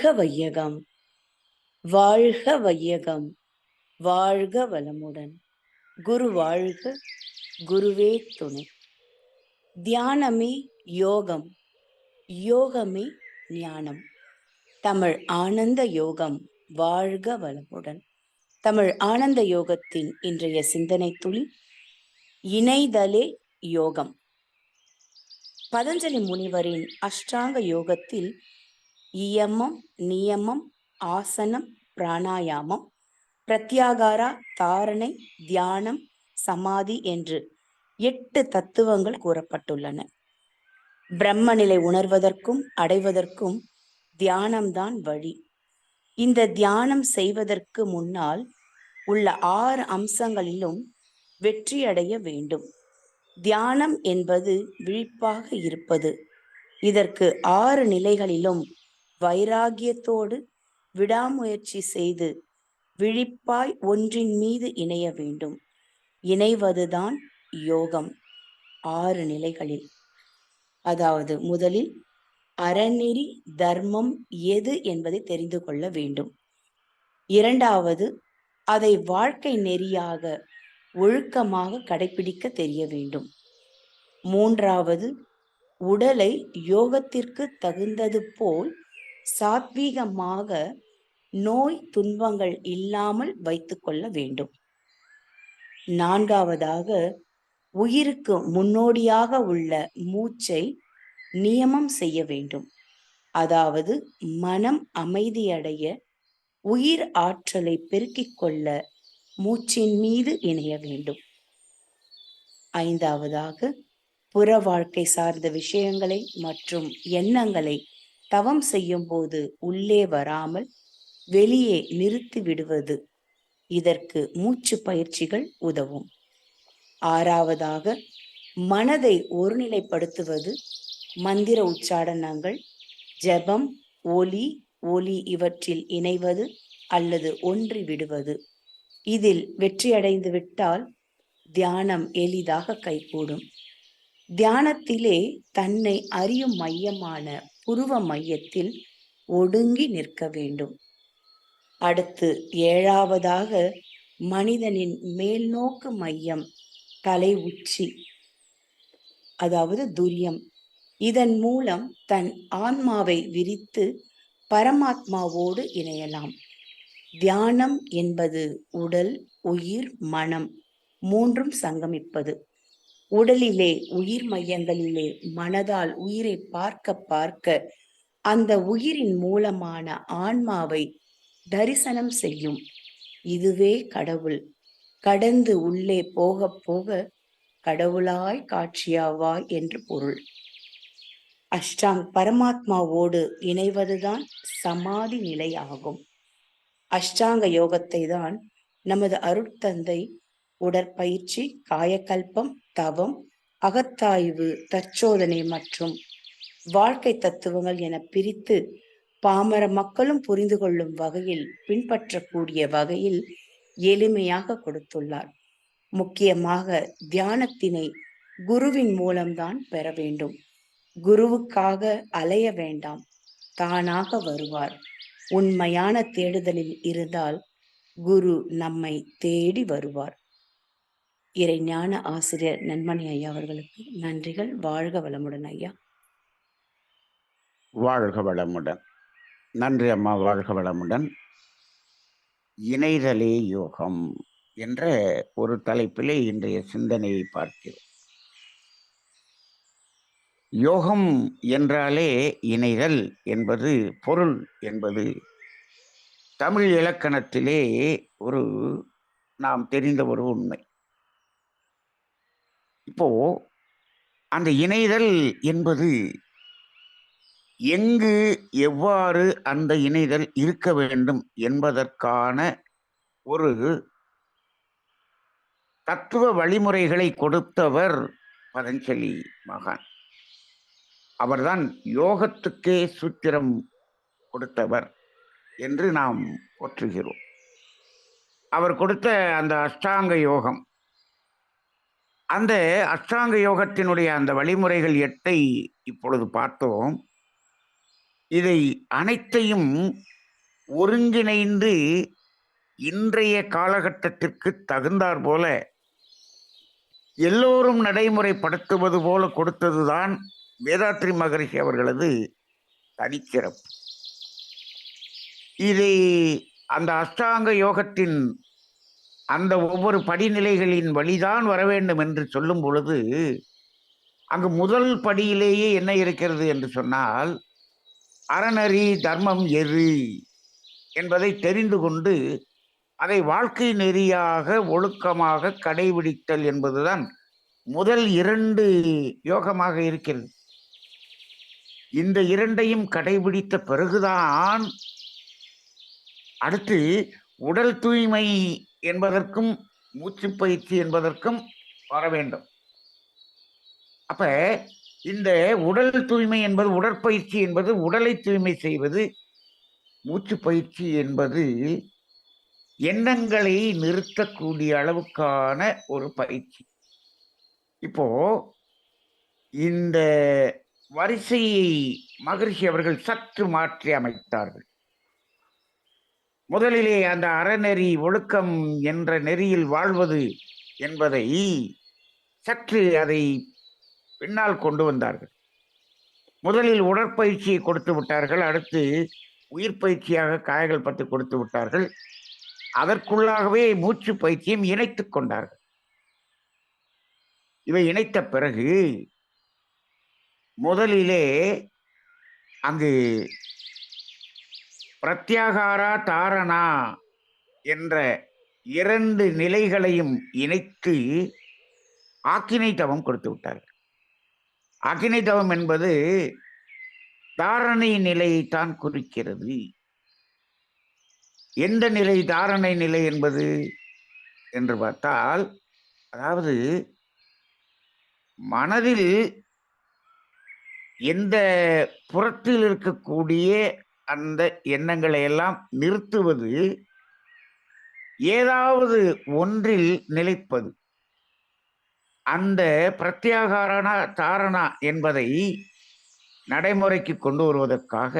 வாழ்க வையகம். வாழ்க வையகம். வாழ்க வளமுடன். குரு வாழ்க குருவே துணை. தியானமே யோகம். யோகமே ஞானம். தமிழ் ஆனந்த யோகம் வாழ்க வளமுடன். தமிழ் ஆனந்த யோகத்தின் இன்றைய சிந்தனை துளி இணைதலே யோகம். பதஞ்சலி முனிவரின் அஷ்டாங்க யோகத்தில் இயமம் நியமம் ஆசனம் பிராணாயாமம் பிரத்யாகாரா தாரணை தியானம் சமாதி என்று எட்டு தத்துவங்கள் கூறப்பட்டுள்ளன. பிரம்ம நிலை உணர்வதற்கும் அடைவதற்கும் தியானம்தான் வழி. இந்த தியானம் செய்வதற்கு முன்னால் உள்ள ஆறு அம்சங்களிலும் வெற்றியடைய வேண்டும். தியானம் என்பது விழிப்பாக இருப்பது. இதற்கு ஆறு நிலைகளிலும் வைராகியத்தோடு விடாமுயற்சி செய்து விழிப்பாய் ஒன்றின் மீது இணைய வேண்டும். இணைவதுதான் யோகம். ஆறு நிலைகளில். அதாவது முதலில் அறநெறி தர்மம் எது என்பதை தெரிந்து கொள்ள வேண்டும். இரண்டாவது அதை வாழ்க்கை நெறியாக ஒழுக்கமாக கடைபிடிக்க தெரிய வேண்டும். மூன்றாவது உடலை யோகத்திற்கு தகுந்தது போல் சாத்வீகமாக நோய் துன்பங்கள் இல்லாமல் வைத்துக்கொள்ள வேண்டும். நான்காவதாக உயிருக்கு முன்னோடியாக உள்ள மூச்சை நியமம் செய்ய வேண்டும். அதாவது மனம் அமைதியடைய உயிர் ஆற்றலை பெருக்கிக் கொள்ள மூச்சின் மீது இணைய வேண்டும். ஐந்தாவதாக புற வாழ்க்கை சார்ந்த விஷயங்களை மற்றும் எண்ணங்களை தவம் செய்யும் போது உள்ளே வராமல் வெளியே நிறுத்தி விடுவது. இதற்கு மூச்சு பயிற்சிகள் உதவும். ஆறாவதாக மனதை ஒருநிலைப்படுத்துவது. மந்திர உச்சாடனங்கள் ஜெபம் ஒலி ஒலி இவற்றில் இணைவது அல்லது ஒன்றி விடுவது. இதில் வெற்றியடைந்து விட்டால் தியானம் எளிதாக கைகூடும். தியானத்திலே தன்னை அறியும் மையமான புருவ மையத்தில் ஒடுங்கி நிற்க வேண்டும். அடுத்து ஏழாவதாக மனிதனின் மேல்நோக்கு மையம் தலை உச்சி அதாவது துரியம். இதன் மூலம் தன் ஆன்மாவை விரித்து பரமாத்மாவோடு இணையலாம். தியானம் என்பது உடல் உயிர் மனம் மூன்றும் சங்கமிப்பது. உடலிலே உயிர் மையங்களிலே மனதால் உயிரை பார்க்க பார்க்க அந்த உயிரின் மூலமான ஆன்மாவை தரிசனம் செய்யும். இதுவே கடவுள். கடந்து உள்ளே போக போக கடவுளாய் காட்சியாவாய் என்று பொருள். அஷ்டாங் பரமாத்மாவோடு இணைவதுதான் சமாதி நிலை ஆகும் அஷ்டாங்க யோகத்தை தான் நமது அருட்தந்தை உடற்பயிற்சி காயக்கல்பம் தவம் அகத்தாய்வு தற்சோதனை மற்றும் வாழ்க்கை தத்துவங்கள் என பிரித்து பாமர மக்களும் புரிந்து கொள்ளும் வகையில் பின்பற்றக்கூடிய வகையில் எளிமையாக கொடுத்துள்ளார். முக்கியமாக தியானத்தினை குருவின் மூலம்தான் பெற வேண்டும். குருவுக்காக அலைய வேண்டாம். தானாக வருவார். உண்மையான தேடுதலில் இருந்தால் குரு நம்மை தேடி வருவார். இறை ஞான ஆசிரியர் நன்மணி ஐயா அவர்களுக்கு நன்றிகள். வாழ்க வளமுடன் ஐயா. வாழ்க வளமுடன். நன்றி அம்மா வாழ்க வளமுடன். இணைதலே யோகம் என்ற ஒரு தலைப்பிலே இன்றைய சிந்தனையை பார்க்கிறோம். யோகம் என்றாலே இணைதல் என்பது பொருள் என்பது. தமிழ் இலக்கணத்திலே ஒரு நாம் தெரிந்த ஒரு உண்மை. இப்போ அந்த இணைதல் என்பது எங்கு எவ்வாறு அந்த இணைதல் இருக்க வேண்டும் என்பதற்கான ஒரு தத்துவ வழிமுறைகளை கொடுத்தவர் பதஞ்சலி மகான். அவர்தான் யோகத்துக்கே சூத்திரம் கொடுத்தவர் என்று நாம் போற்றுகிறோம். அவர் கொடுத்த அந்த அஷ்டாங்க யோகம் அந்த அஷ்டாங்க யோகத்தினுடைய அந்த வழிமுறைகள் எட்டை இப்பொழுது பார்த்தோம். இதை அனைத்தையும் ஒருங்கிணைந்து இன்றைய காலகட்டத்திற்கு தகுந்தாற் போல எல்லோரும் நடைமுறைப்படுத்துவது போல கொடுத்ததுதான் வேதாத்ரி மகரிஷி அவர்களது தனிச்சிறப்பு. இதை அந்த அஷ்டாங்க யோகத்தின் அந்த ஒவ்வொரு படிநிலைகளின் வழிதான் வர வேண்டும் என்று சொல்லும் பொழுது அங்கு முதல் படியிலேயே என்ன இருக்கிறது என்று சொன்னால் அறநெறி தர்மம் எது என்பதை தெரிந்து கொண்டு அதை வாழ்க்கை நெறியாக ஒழுக்கமாக கடைபிடித்தல் என்பதுதான் முதல் இரண்டு யோகமாக இருக்கிறது. இந்த இரண்டையும் கடைபிடித்த பிறகுதான் அடுத்து உடல் தூய்மை என்பதற்கும் மூச்சு பயிற்சி என்பதற்கும் வர வேண்டும். அப்ப இந்த உடல் தூய்மை என்பது உடற்பயிற்சி என்பது உடலை தூய்மை செய்வது மூச்சு பயிற்சி என்பது எண்ணங்களை நிறுத்தக்கூடிய அளவுக்கான ஒரு பயிற்சி. இப்போ இந்த வரிசையை மகிழ்ச்சி அவர்கள் சற்று மாற்றி அமைத்தார்கள். முதலிலே அந்த அறநெறி ஒழுக்கம் என்ற நெறியில் வாழ்வது என்பதை சற்று அதை பின்னால் கொண்டு வந்தார்கள். முதலில் உடற்பயிற்சியை கொடுத்து விட்டார்கள் அடுத்து உயிர் பயிற்சியாக காயங்கள் பத்து கொடுத்து விட்டார்கள். அதற்குள்ளாகவே மூச்சு பயிற்சியும் இணைத்துக் கொண்டார்கள். இவை இணைத்த பிறகு முதலிலே அங்கு பிரத்யாகாரா தாரணா என்ற இரண்டு நிலைகளையும் இணைத்து ஆக்கினை தவம் கொடுத்து விட்டார்கள். ஆக்கினை தவம் என்பது தாரணை நிலையைத்தான் குறிக்கிறது. எந்த நிலை தாரணை நிலை என்பது என்று பார்த்தால் அதாவது மனதில் எந்த புறத்தில் இருக்கக்கூடிய அந்த எண்ணங்களை எல்லாம் நிறுத்துவது ஏதாவது ஒன்றில் நிலைப்பது. அந்த பிரத்யாகாரண தாரணா என்பதை நடைமுறைக்கு கொண்டு வருவதற்காக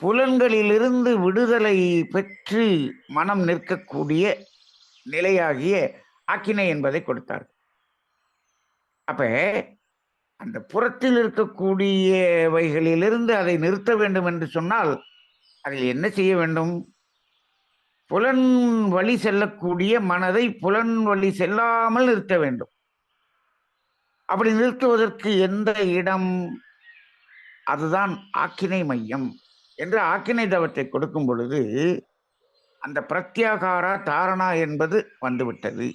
புலன்களிலிருந்து விடுதலை பெற்று மனம் நிற்கக்கூடிய நிலையாகிய ஆக்கினை என்பதை கொடுத்தார் அப்ப அந்த புறத்தில் இருக்கக்கூடியவைகளிலிருந்து அதை நிறுத்த வேண்டும் என்று சொன்னால் அதில் என்ன செய்ய வேண்டும்? புலன் வழி செல்லக்கூடிய மனதை புலன் வழி செல்லாமல் நிறுத்த வேண்டும். அப்படி நிறுத்துவதற்கு எந்த இடம்? அதுதான் ஆக்கினை மையம் என்று ஆக்கினை தவத்தை கொடுக்கும் பொழுது அந்த பிரத்யாகாரா தாரணா என்பது வந்துவிட்டது.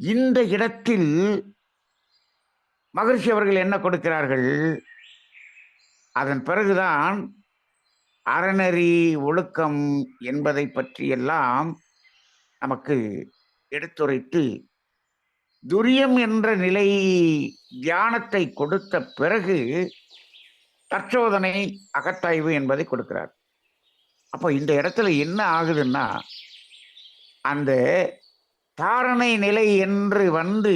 இந்த இடத்தில் மகிழ்ச்சி அவர்கள் என்ன கொடுக்கிறார்கள்? அதன் பிறகுதான் அறநெறி ஒழுக்கம் என்பதை பற்றியெல்லாம் நமக்கு எடுத்துரைத்து துரியம் என்ற நிலை தியானத்தை கொடுத்த பிறகு தற்சோதனை அகத்தாய்வு என்பதை கொடுக்கிறார். அப்போ இந்த இடத்துல என்ன ஆகுதுன்னா அந்த தாரணை நிலை என்று வந்து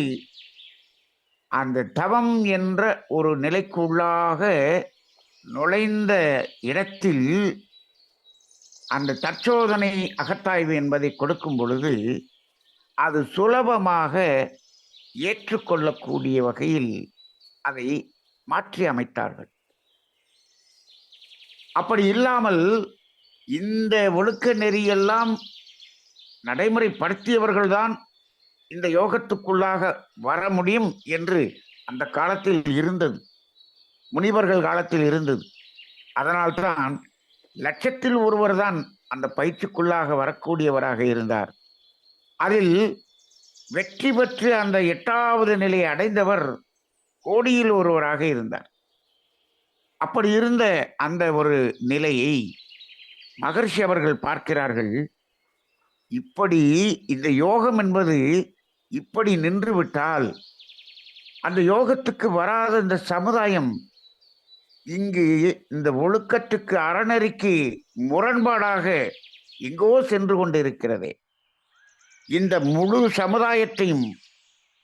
அந்த தவம் என்ற ஒரு நிலைக்குள்ளாக நுழைந்த இடத்தில் அந்த தற்சோதனை அகத்தாய்வு என்பதை கொடுக்கும் பொழுது அது சுலபமாக ஏற்றுக்கொள்ளக்கூடிய வகையில் அதை மாற்றி அமைத்தார்கள். அப்படி இல்லாமல் இந்த ஒழுக்க நெறியெல்லாம் நடைமுறைப்படுத்தியவர்கள்தான் இந்த யோகத்துக்குள்ளாக வர முடியும் என்று அந்த காலத்தில் இருந்தது. முனிவர்கள் காலத்தில் இருந்தது. அதனால்தான் லட்சத்தில் ஒருவர் தான் அந்த பயிற்சிக்குள்ளாக வரக்கூடியவராக இருந்தார். அதில் வெற்றி பெற்று அந்த எட்டாவது நிலையை அடைந்தவர் கோடியில் ஒருவராக இருந்தார். அப்படி இருந்த அந்த ஒரு நிலையை மகர்ஷி அவர்கள் பார்க்கிறார்கள். இப்படி இந்த யோகம் என்பது இப்படி நின்று விட்டால் அந்த யோகத்துக்கு வராத இந்த சமுதாயம் இங்கு இந்த ஒழுக்கத்துக்கு அறநெறிக்கு முரண்பாடாக எங்கோ சென்று கொண்டிருக்கிறதே. இந்த முழு சமுதாயத்தையும்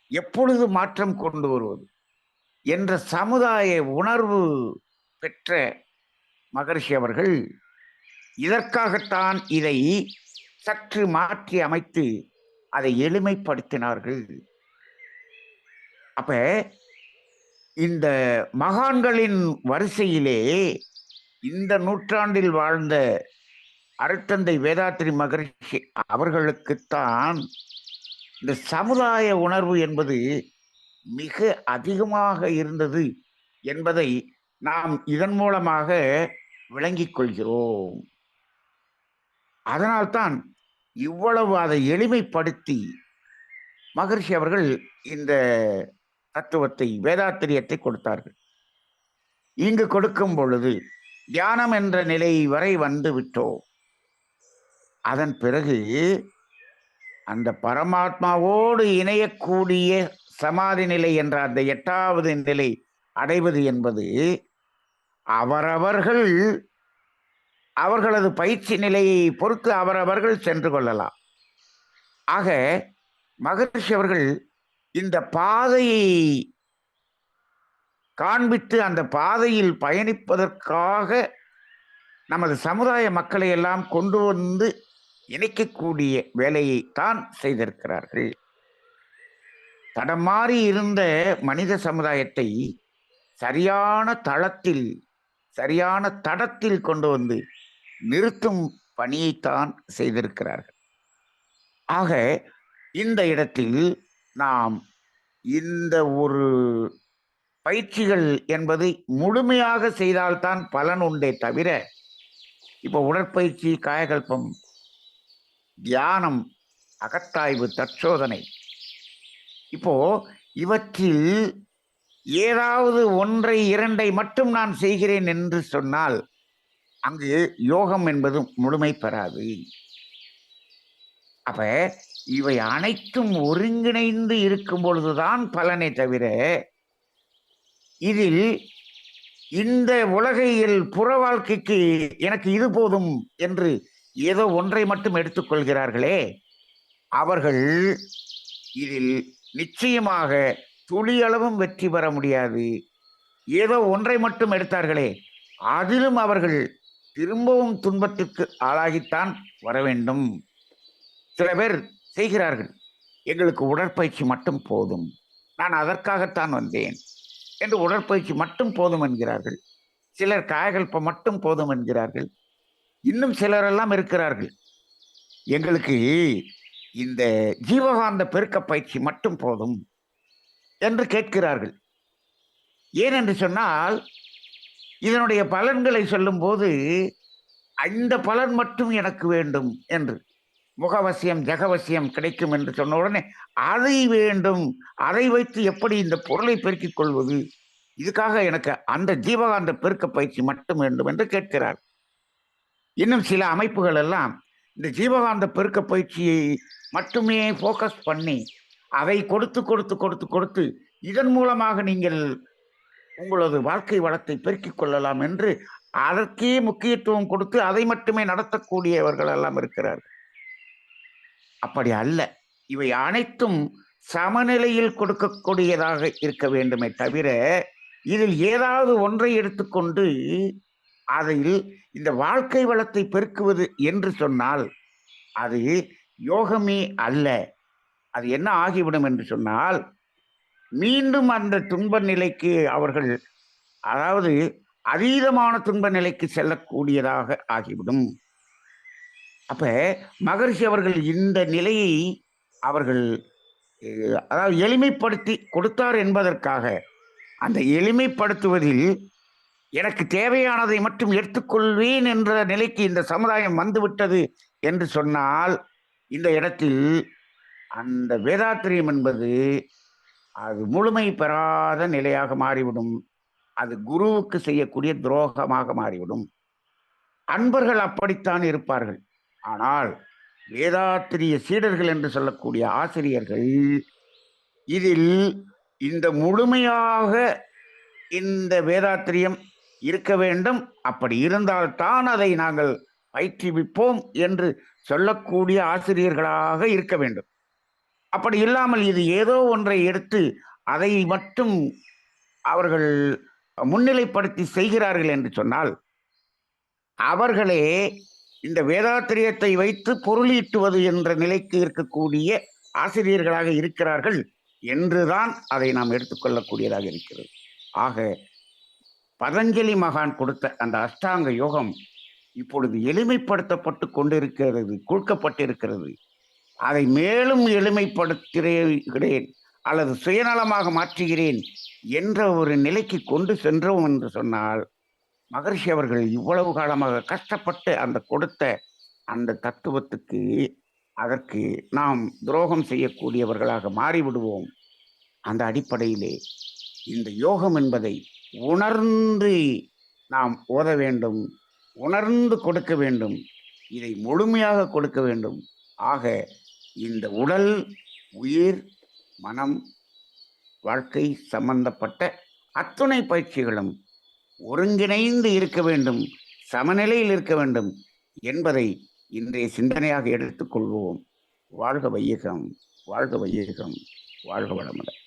எப்பொழுது மாற்றம் கொண்டு வருவது என்ற சமுதாய உணர்வு பெற்ற மகர்ஷி அவர்கள் இதற்காகத்தான் இதை சற்று மாற்றி அமைத்து அதை எளிமைப்படுத்தினார்கள். அப்ப இந்த மகான்களின் வரிசையிலே இந்த நூற்றாண்டில் வாழ்ந்த அருத்தந்தை வேதாத்திரி மகரிஷி அவர்களுக்குத்தான் இந்த சமுதாய உணர்வு என்பது மிக அதிகமாக இருந்தது என்பதை நாம் இதன் மூலமாக விளங்கிக் கொள்கிறோம். அதனால்தான் இவ்வளவு அதை எளிமைப்படுத்தி மகர்ஷி அவர்கள் இந்த தத்துவத்தை வேதாத்திரியத்தை கொடுத்தார்கள். இங்கு கொடுக்கும் பொழுது தியானம் என்ற நிலை வரை வந்து விட்டோம். அதன் பிறகு அந்த பரமாத்மாவோடு இணையக்கூடிய சமாதி நிலை என்ற அந்த எட்டாவது நிலை அடைவது என்பது அவரவர்கள் அவர்களது பயிற்சி நிலையை பொறுத்து அவரவர்கள் சென்று கொள்ளலாம். ஆக மகரிஷி அவர்கள் இந்த பாதையை காண்பித்து அந்த பாதையில் பயணிப்பதற்காக நமது சமுதாய மக்களை எல்லாம் கொண்டு வந்து இணைக்கக்கூடிய வேலையை தான் செய்திருக்கிறார்கள். தடமாறி இருந்த மனித சமுதாயத்தை சரியான தளத்தில் சரியான தடத்தில் கொண்டு வந்து நிறுத்தும் பணியைத்தான் செய்திருக்கிறார்கள். ஆக இந்த இடத்தில் நாம் இந்த ஒரு பயிற்சிகள் என்பதை முழுமையாக செய்தால்தான் பலன் உண்டே தவிர இப்போ உடற்பயிற்சி காயகல்பம் தியானம் அகத்தாய்வு தற்சோதனை இப்போ இவற்றில் ஏதாவது ஒன்றை இரண்டை மட்டும் நான் செய்கிறேன் என்று சொன்னால் அங்கு யோகம் என்பது முழுமை பெறாது. அப்ப இவை அனைத்தும் ஒருங்கிணைந்து இருக்கும் பொழுதுதான் பலனை தவிர இதில் இந்த உலகையில் புற வாழ்க்கைக்கு எனக்கு இது போதும் என்று ஏதோ ஒன்றை மட்டும் எடுத்துக்கொள்கிறார்களே அவர்கள் இதில் நிச்சயமாக துளியளவும் வெற்றி பெற முடியாது. ஏதோ ஒன்றை மட்டும் எடுத்தார்களே அதிலும் அவர்கள் திரும்பவும் துன்பத்திற்கு ஆளாகித்தான் வர வேண்டும் சில பேர் செய்கிறார்கள். எங்களுக்கு உடற்பயிற்சி மட்டும் போதும். நான் அதற்காகத்தான் வந்தேன் என்று உடற்பயிற்சி மட்டும் போதும் என்கிறார்கள். சிலர் காயகல்பம் மட்டும் போதும் என்கிறார்கள். இன்னும் சிலரெல்லாம் இருக்கிறார்கள். எங்களுக்கு இந்த ஜீவகாந்த பெருக்க பயிற்சி மட்டும் போதும் என்று கேட்கிறார்கள். ஏன் என்று சொன்னால் இதனுடைய பலன்களை சொல்லும்போது அந்த பலன் மட்டும் எனக்கு வேண்டும் என்று. முகவசியம் ஜெகவசியம் கிடைக்கும் என்று சொன்ன உடனே அதை வேண்டும். அதை வைத்து எப்படி இந்த பொருளை பெருக்கிக் கொள்வது? இதுக்காக எனக்கு அந்த ஜீவகாந்த பெருக்க பயிற்சி மட்டும் வேண்டும் என்று கேட்கிறார். இன்னும் சில அமைப்புகள் எல்லாம் இந்த ஜீவகாந்த பெருக்க பயிற்சியை மட்டுமே ஃபோக்கஸ் பண்ணி அதை கொடுத்து கொடுத்து கொடுத்து கொடுத்து இதன் மூலமாக நீங்கள் உங்களது வாழ்க்கை வளத்தை பெருக்கிக் கொள்ளலாம் என்று அதற்கே முக்கியத்துவம் கொடுத்து அதை மட்டுமே நடத்தக்கூடியவர்கள் எல்லாம் இருக்கிறார்கள். அப்படி அல்ல. இவை அனைத்தும் சமநிலையில் கொடுக்கக்கூடியதாக இருக்க வேண்டுமே தவிர இதில் ஏதாவது ஒன்றை எடுத்துக்கொண்டு அதில் இந்த வாழ்க்கை வளத்தை பெருக்குவது என்று சொன்னால் அது யோகமே அல்ல. அது என்ன ஆகிவிடும் என்று சொன்னால் மீண்டும் அந்த துன்ப நிலைக்கு அவர்கள் அதாவது அதீதமான துன்ப நிலைக்கு செல்லக்கூடியதாக ஆகிவிடும். அப்ப மகரிஷி அவர்கள் இந்த நிலையை அவர்கள் அதாவது எளிமைப்படுத்தி கொடுத்தார் என்பதற்காக அந்த எளிமைப்படுத்துவதில் எனக்கு தேவையானதை மட்டும் எடுத்துக்கொள்வேன் என்ற நிலைக்கு இந்த சமுதாயம் வந்துவிட்டது என்று சொன்னால் இந்த இடத்தில் அந்த வேதாத்திரியம் என்பது அது முழுமை பெறாத நிலையாக மாறிவிடும். அது குருவுக்கு செய்யக்கூடிய துரோகமாக மாறிவிடும். அன்பர்கள் அப்படித்தான் இருப்பார்கள். ஆனால் வேதாத்திரிய சீடர்கள் என்று சொல்லக்கூடிய ஆசிரியர்கள் இதில் இந்த முழுமையாக இந்த வேதாத்திரியம் இருக்க வேண்டும். அப்படி இருந்தால்தான் அதை நாங்கள் பயிற்றுவிப்போம் என்று சொல்லக்கூடிய ஆசிரியர்களாக இருக்க வேண்டும். அப்படி இல்லாமல் இது ஏதோ ஒன்றை எடுத்து அதை மட்டும் அவர்கள் முன்னிலைப்படுத்தி செய்கிறார்கள் என்று சொன்னால் அவர்களே இந்த வேதாத்திரியத்தை வைத்து பொருளீட்டுவது என்ற நிலைக்கு இருக்கக்கூடிய ஆசிரியர்களாக இருக்கிறார்கள் என்றுதான் அதை நாம் எடுத்துக்கொள்ளக்கூடியதாக இருக்கிறது. ஆக பதஞ்சலி மகான் கொடுத்த அந்த அஷ்டாங்க யோகம் இப்பொழுது எளிமைப்படுத்தப்பட்டு கொண்டிருக்கிறது கொடுக்கப்பட்டிருக்கிறது. அதை மேலும் எளிமைப்படுத்துகிறேன் அல்லது சுயநலமாக மாற்றுகிறேன் என்ற ஒரு நிலைக்கு கொண்டு சென்றோம் என்று சொன்னால் மகர்ஷி அவர்கள் இவ்வளவு காலமாக கஷ்டப்பட்டு அந்த கொடுத்த அந்த தத்துவத்துக்கு அதற்கு நாம் துரோகம் செய்யக்கூடியவர்களாக மாறிவிடுவோம். அந்த அடிப்படையிலே இந்த யோகம் என்பதை உணர்ந்து நாம் ஓத வேண்டும் உணர்ந்து கொடுக்க வேண்டும். இதை முழுமையாக கொடுக்க வேண்டும். ஆக இந்த உடல் உயிர் மனம் வாழ்க்கை சம்பந்தப்பட்ட அத்துணை பயிற்சிகளும் ஒருங்கிணைந்து இருக்க வேண்டும் சமநிலையில் இருக்க வேண்டும் என்பதை இன்றைய சிந்தனையாக எடுத்துக்கொள்வோம் வாழ்க வையகம் வாழ்க வையகம் வாழ்க வளமுடன்.